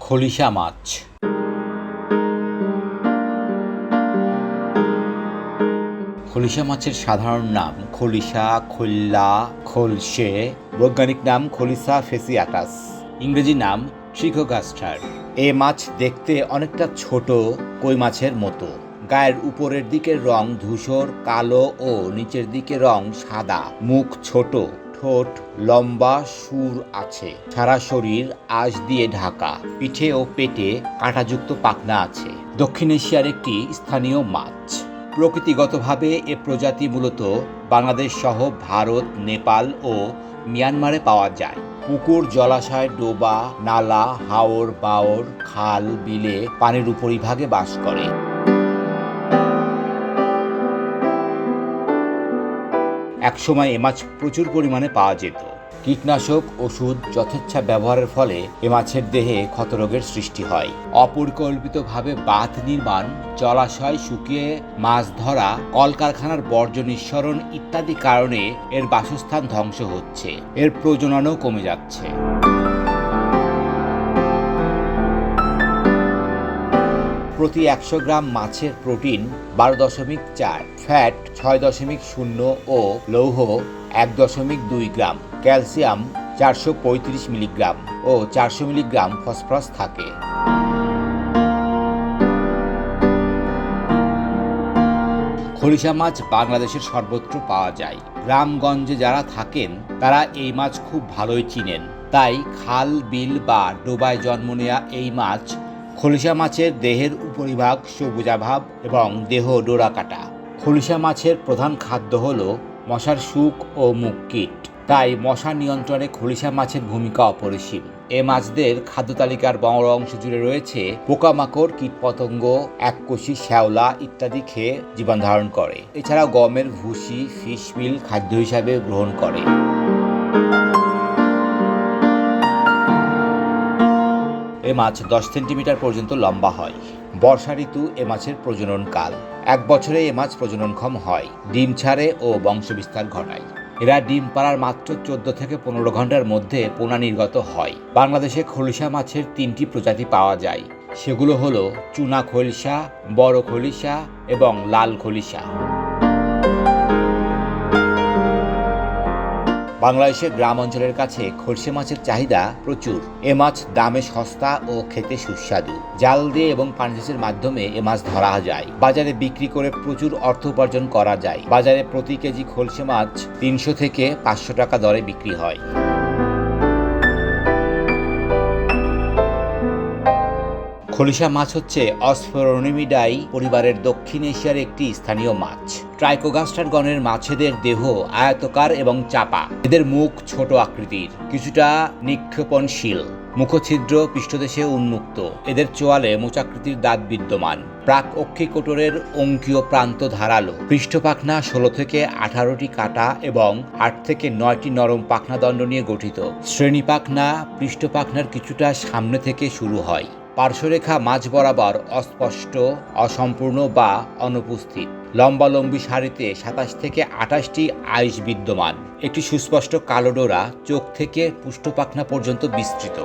খলিশা মাছ। খলিশা মাছের সাধারণ নাম খলিশা, খোল্লা খোলসে বৈজ্ঞানিক নাম খলিসা ফেসিয়াটাস। ইংরেজি নাম ট্রিকোগাস্টার। এ মাছ দেখতে অনেকটা ছোট, কই মাছের মতো। গায়ের উপরের দিকের রং ধূসর, কালো ও নিচের দিকে রং সাদা। মুখ ছোট ঠোঁট লম্বা সুর আছে। সারা শরীর আঁশ দিয়ে ঢাকা। পিঠে ও পেটে কাঁটাযুক্ত পাখনা আছে। দক্ষিণ এশিয়ার একটি স্থানীয় মাছ। প্রকৃতিগতভাবে এ প্রজাতি মূলত বাংলাদেশ সহ ভারত, নেপাল ও মিয়ানমারে পাওয়া যায়। পুকুর, জলাশয়, ডোবা, নালা, হাওর, বাওর, খাল, বিলে পানির উপরিভাগে বাস করে। একসময় এ মাছ প্রচুর পরিমাণে পাওয়া যেত। কীটনাশক, ওষুধ, যথেচ্ছা ব্যবহারের ফলে এ মাছের দেহে ক্ষতরোগের সৃষ্টি হয়। অপরিকল্পিতভাবে বাঁধ নির্মাণ, জলাশয় শুকিয়ে মাছ ধরা, কলকারখানার বর্জ্য নিঃসরণ ইত্যাদি কারণে এর বাসস্থান ধ্বংস হচ্ছে। এর প্রজননও কমে যাচ্ছে। প্রতি একশো গ্রাম মাছের প্রোটিন বারো দশমিক চার, ফ্যাট ছয় দশমিক শূন্য ও লৌহ এক দশমিক দুই গ্রাম, ক্যালসিয়াম চারশো পঁয়ত্রিশ মিলিগ্রাম ও চারশো মিলিগ্রাম ফসফরাস থাকে। খরিশা মাছ বাংলাদেশের সর্বত্র পাওয়া যায়। গ্রামগঞ্জে যারা থাকেন, তারা এই মাছ খুব ভালোই চিনেন। তাই খাল, বিল বা ডোবায় জন্ম নেওয়া এই মাছ খলিশা মাছের দেহের উপরিভাগ সবুজাভাব এবং দেহ ডোরাকাটা। খলিশা মাছের প্রধান খাদ্য হল মশার সুখ ও মুখ কীট। তাই মশা নিয়ন্ত্রণে খলিশা মাছের ভূমিকা অপরিসীম। এ মাছদের খাদ্য তালিকার বড় অংশ জুড়ে রয়েছে পোকামাকড়, কীটপতঙ্গ, এককোষী শ্যাওলা ইত্যাদি খেয়ে জীবন ধারণ করে। এছাড়া গমের ভুসি, ফিশ মিল খাদ্য হিসাবে গ্রহণ করে। এ মাছ দশ সেন্টিমিটার পর্যন্ত লম্বা হয়। বর্ষা ঋতু এ মাছের প্রজনন কাল এক বছরে এ মাছ প্রজননক্ষম হয়, ডিম ছাড়ে ও বংশবিস্তার ঘটায়। এরা ডিম পাড়ার মাত্র চোদ্দ থেকে পনেরো ঘণ্টার মধ্যে পোনা নির্গত হয়। বাংলাদেশে খলিশা মাছের তিনটি প্রজাতি পাওয়া যায়। সেগুলো হলো চুনা খলিশা বড় খলিশা এবং লাল খলিশা বাংলাদেশের গ্রাম অঞ্চলের কাছে খরসে মাছের চাহিদা প্রচুর। এ মাছ দামে সস্তা ও খেতে সুস্বাদু। জাল দিয়ে এবং পানিসের মাধ্যমে এ মাছ ধরা যায়। বাজারে বিক্রি করে প্রচুর অর্থ উপার্জন করা যায়। বাজারে প্রতি কেজি খলসে মাছ তিনশো থেকে পাঁচশো টাকা দরে বিক্রি হয়। খলিশা মাছ হচ্ছে অসফরনিমিডাই পরিবারের দক্ষিণ এশিয়ার একটি স্থানীয় মাছ। ট্রাইকোগাস্টার গণের মাছেদের দেহ আয়তকার এবং চাপা। এদের মুখ ছোট আকৃতির, কিছুটা নিক্ষেপণশীল, মুখছিদ্র পৃষ্ঠদেশে উন্মুক্ত। এদের চোয়ালে মোচাকৃতির দাঁত বিদ্যমান। প্রাক অক্ষিকোটরের অঙ্কীয় প্রান্ত ধারালো। পৃষ্ঠপাখনা ষোলো থেকে আঠারোটি কাটা এবং আট থেকে নয়টি নরম পাখনাদণ্ড নিয়ে গঠিত। শ্রেণি পাখনা পৃষ্ঠপাখনার কিছুটা সামনে থেকে শুরু হয়। পার্শ্বরেখা মাঝ বরাবর অস্পষ্ট, অসম্পূর্ণ বা অনুপস্থিত। লম্বালম্বি সারিতে সাতাশ থেকে আঠাশটি আইস বিদ্যমান। একটি সুস্পষ্ট কালো ডোরা চোখ থেকে পুষ্টপাখনা পর্যন্ত বিস্তৃত।